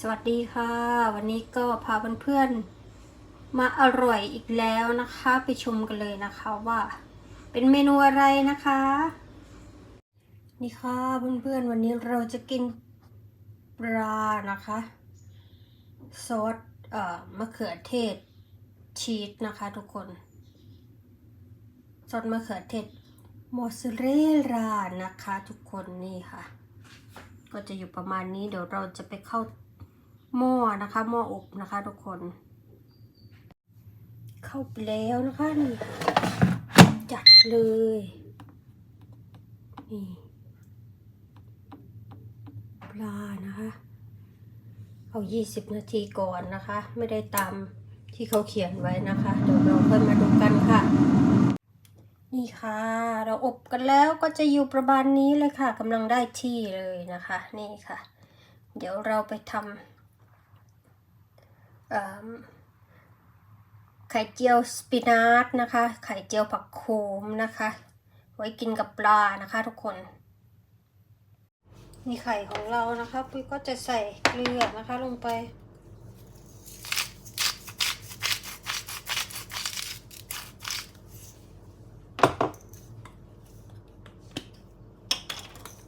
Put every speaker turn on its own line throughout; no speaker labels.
สวัสดีค่ะ วันนี้ก็พาเพื่อนๆมาอร่อยอีกแล้วนะคะ ไปชมกันเลยนะคะว่า เป็นเมนูอะไรนะคะ นี่ค่ะเพื่อนๆวันนี้เราจะกินปลานะคะซอสเอ่อมะเขือเทศชีสนะคะทุกคนซอสมะเขือเทศมอสซาเรลลานะคะ ทุกคนนี่ค่ะ ก็จะอยู่ประมาณนี้เดี๋ยวเราจะไปเข้า หม้อนะคะหม้ออบนะคะทุกคน เข้าไปแล้วนะคะนี่จัดเลยนี่ปลานะคะเอา 20 นาทีก่อนนะคะ ไม่ได้ตามที่เขาเขียนไว้นะคะ เดี๋ยวเราค่อยมาดูกันค่ะ นี่ค่ะ เราอบกันแล้วก็จะอยู่ประมาณนี้เลยค่ะกำลังได้ที่เลยนะคะ นี่ค่ะ เดี๋ยวเราไปทำ ไข่เจียวสปินัชนะคะ ไข่เจียวผักโขมนะคะ ไว้กินกับปลานะคะทุกคน นี่ไข่ของเรานะคะปุ้ยก็จะใส่เกลือนะคะลงไป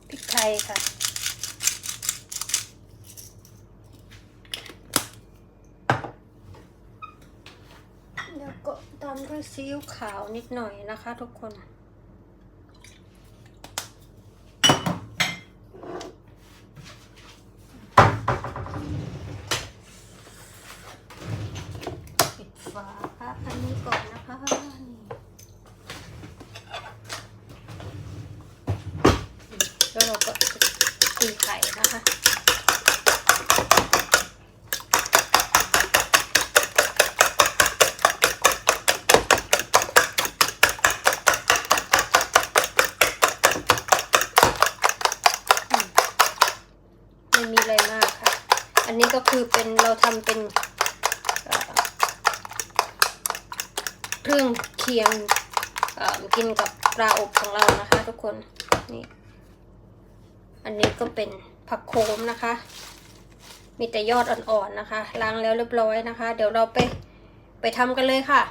พริกไทยค่ะ แล้วก็ตามด้วย ซีอิ๊วขาวนิดหน่อยนะคะทุกคน ปิดฝาค่ะอันนี้ก่อนนะคะแล้วเราก็ตีไข่นะคะ มีอะไรมากค่ะ อันนี้ก็คือเป็นเราทำเป็นเครื่องเคียงกินกับปลาอบของเรานะคะทุกคนนี่อันนี้ก็เป็นผักโขมนะคะ มีแต่ยอดอ่อนๆนะคะ ล้างแล้วเรียบร้อยนะคะ เดี๋ยวเราไปไปทำกันเลยค่ะ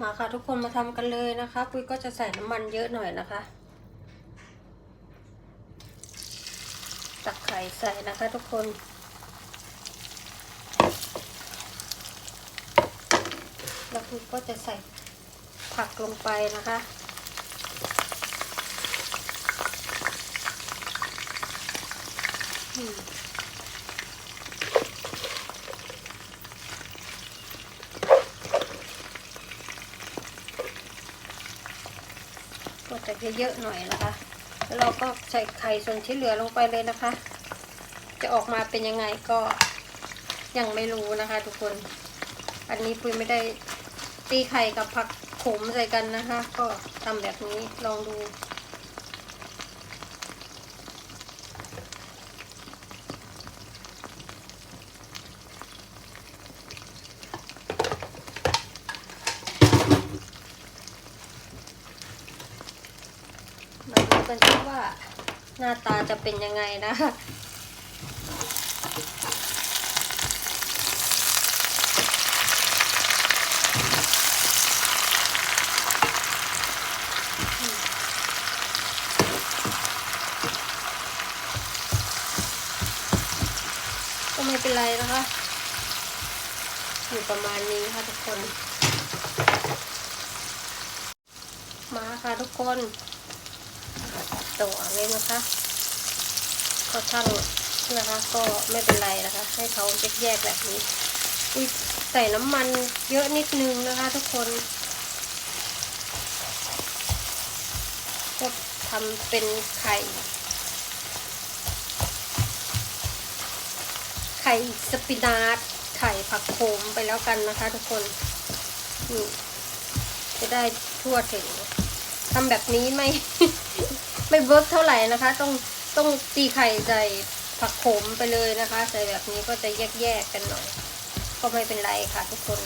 มาค่ะทุกคนมาทำกันเลยนะคะ ปุ้ยก็จะใส่น้ำมันเยอะหน่อยนะคะ ตักไข่ใส่นะคะทุกคน แล้วคุณก็จะใส่ผักลงไปนะคะอืมก็จะเยอะๆหน่อยนะคะ แล้วเราก็ใส่ไข่ส่วนที่เหลือลงไปเลยนะคะ จะออกมาเป็นยังไงก็ยังไม่รู้นะคะ ทุกคน อันนี้ปุ้ยไม่ได้ตีไข่กับผักขมใส่กันนะคะ ก็ทำแบบนี้ลองดู กันซิว่าหน้าตาจะเป็นยังไงนะคะก็ไม่เป็นไรนะคะ อยู่ประมาณนี้ค่ะทุกคน มาค่ะทุกคน ตัวเลยนะคะก็ช่างนะคะ ก็ไม่เป็นไรนะคะ ให้เขาแยกๆแบบนี้อุ้ยใส่น้ำมันเยอะนิดนึงนะคะ ทุกคนก็ทำเป็นไข่ไข่สปินาทไข่ผักโขมไปแล้วกันนะคะ ทุกคนนี่จะได้ทั่วถึงทำแบบนี้ไม่ ไม่เวิร์กเท่าไหร่นะคะ ต้องต้องตีไข่ใส่ผักโขมไปเลยนะคะ ใส่แบบนี้ก็จะแยกๆกันหน่อย ก็ไม่เป็นไรค่ะทุกคน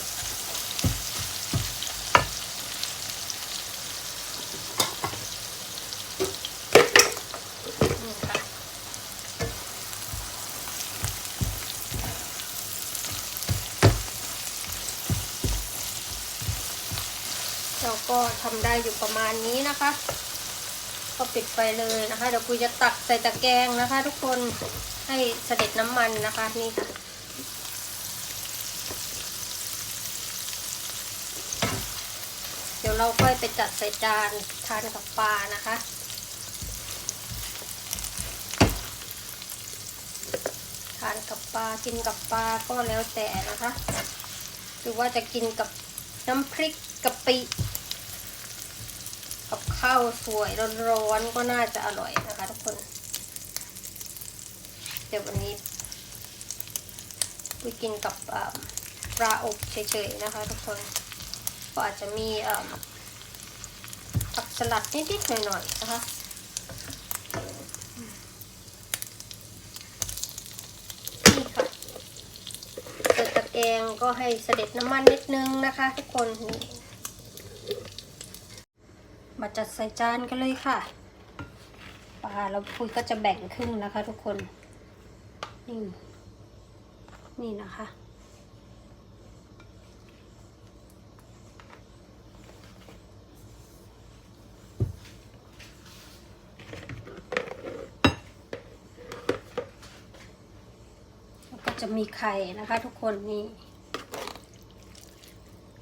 เราก็ทำได้อยู่ประมาณนี้นะคะ ก็ปิดไฟเลยนะคะเดี๋ยวปุยจะตักใส่ตะแกรงนะคะ ทุกคนให้เสด็จน้ำมันนะคะนี่ค่ะเดี๋ยวเราค่อยไปจัดใส่จานทานกับปลานะคะทานกับปลากินกับปลาก็แล้วแต่นะคะ หรือว่าจะกินกับน้ำพริกกะปิ กับข้าวสวยร้อนๆก็น่าจะอร่อยนะคะทุกคน เดี๋ยววันนี้ไปกินกับปลาอบเฉยๆนะคะทุกคน ก็อาจจะมีผักสลัดนิดๆหน่อยๆนะคะนี่ค่ะเปิดตะแกรงก็ให้เสด็จน้ำมันนิดนึงนะคะ ทุกคนนี่ มาจัดใส่จานกันเลยค่ะปลาแล้วปุยก็จะแบ่งครึ่งนะคะ ทุกคน นี่ นี่นะคะ แล้วก็จะมีไข่นะคะ ทุกคนนี่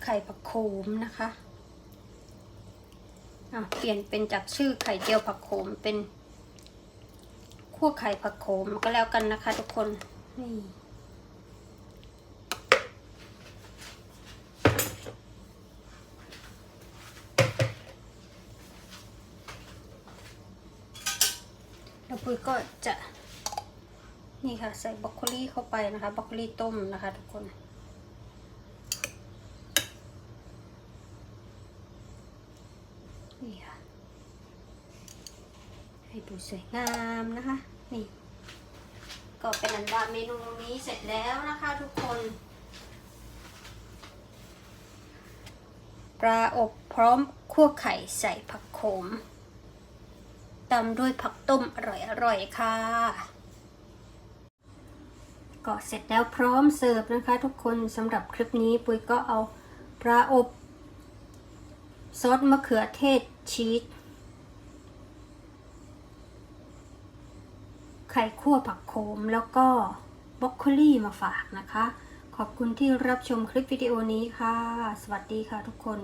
ไข่ผักโขมนะคะ อะเปลี่ยนเป็นจากชื่อไข่เจียวผักโขมเป็นคั่วไข่ผักโขมก็แล้วกันนะคะ ทุกคนนี่แล้วปุ้ยก็จะ นี่ค่ะ ใส่บรอกโคลีเข้าไปนะคะบรอกโคลีต้มนะคะทุกคน นี่ค่ะ ให้ดูสวยงามนะคะ นี่ ก็เป็นอันดาเมนูนี้เสร็จแล้วนะคะทุกคน ปลาอบพร้อมคั่วไข่ใส่ผักโขมตามด้วยผักต้มอร่อยๆค่ะก็เสร็จแล้วพร้อมเสิร์ฟนะคะ ทุกคนสำหรับคลิปนี้ปุ้ยก็เอาปลาอบ ซอสมะเขือเทศชีส ไข่คั่วผักโขมแล้วก็บรอกโคลี่มาฝากนะคะ ขอบคุณที่รับชมคลิปวิดีโอนี้ค่ะ สวัสดีค่ะทุกคน